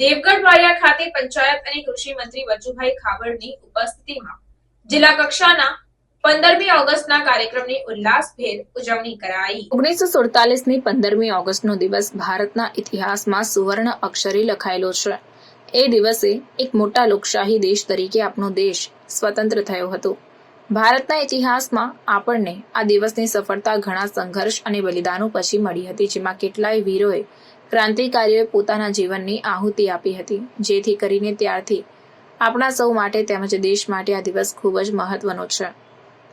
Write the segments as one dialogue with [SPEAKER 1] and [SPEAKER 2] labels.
[SPEAKER 1] દેવગઢ વાડિયા ખાતે પંચાયત અને કૃષિ મંત્રી વજુભાઈ ખાબડની ઉપસ્થિતિમાં જિલ્લા કક્ષાના એ દિવસે એક મોટા લોકશાહી દેશ તરીકે આપણો દેશ સ્વતંત્ર થયો હતો. ભારતના ઇતિહાસમાં આપણને આ દિવસની સફળતા ઘણા સંઘર્ષ અને બલિદાનો પછી મળી હતી, જેમાં કેટલાય વીરોએ ક્રાંતિકારીઓએ પોતાના જીવનની આહુતિ આપી હતી, જેથી કરીને ત્યારથી આપણા સૌ માટે તેમજ દેશ માટે આ દિવસ ખૂબ જ મહત્વનો છે.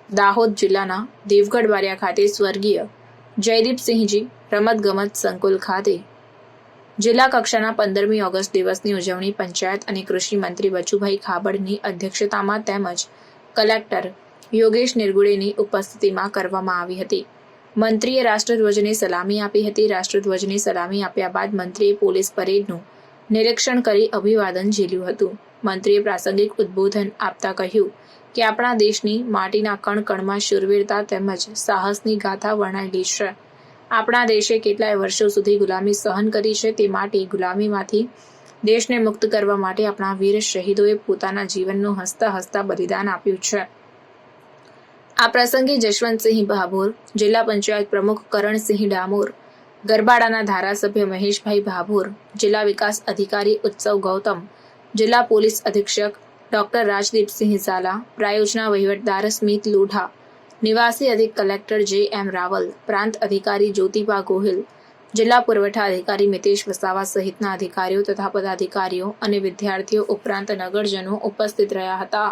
[SPEAKER 1] દાહોદ જિલ્લાના દેવગઢ બારિયા ખાતે સ્વર્ગીય જયદીપસિંહજી રમતગમત સંકુલ ખાતે જિલ્લા કક્ષાના પંદરમી ઓગસ્ટ દિવસની ઉજવણી પંચાયત અને કૃષિ મંત્રી બચુભાઈ ખાબડની અધ્યક્ષતામાં તેમજ કલેક્ટર યોગેશ નિર્ગુડેની ઉપસ્થિતિમાં કરવામાં આવી હતી. મંત્રીએ રાષ્ટ્રધ્વજને સલામી આપી હતી. રાષ્ટ્રધ્વજને સલામી આપ્યા બાદ મંત્રીએ પોલીસ પરેડનું નિરીક્ષણ કરી અભિવાદન ઝીલ્યું હતું. મંત્રીએ પ્રાસંગિક ઉદ્બોધન આપતા કહ્યું કે, આપણા દેશની માટીના કણ કણમાં શૂરવીરતા તેમજ સાહસની ગાથા વર્ણાયેલી છે. આપણા દેશે કેટલાય વર્ષો સુધી ગુલામી સહન કરી છે. તે માટે ગુલામીમાંથી દેશને મુક્ત કરવા માટે આપણા વીર શહીદોએ પોતાના જીવનનું હસતા હસતા બલિદાન આપ્યું છે. આ પ્રસંગે જશવંતસિંહ ભાભોર, જિલ્લા પંચાયત પ્રમુખ કરણસિંહ ડામોર, ગરબાડાના ધારાસભ્ય મહેશભાઈ ભાભોર, જિલ્લા વિકાસ અધિકારી ઉત્સવ ગૌતમ, જિલ્લા પોલીસ અધિક્ષક ડોક્ટર રાજદીપસિંહ ઝાલા, પ્રાયોજના વહીવટદાર સ્મિત લોઢા, નિવાસી અધિક કલેક્ટર જે એમ રાવલ, પ્રાંત અધિકારી જ્યોતિબા ગોહિલ, જિલ્લા પુરવઠા અધિકારી મિતેશ વસાવા સહિતના અધિકારીઓ તથા પદાધિકારીઓ અને વિદ્યાર્થીઓ ઉપરાંત નગરજનો ઉપસ્થિત રહ્યા હતા.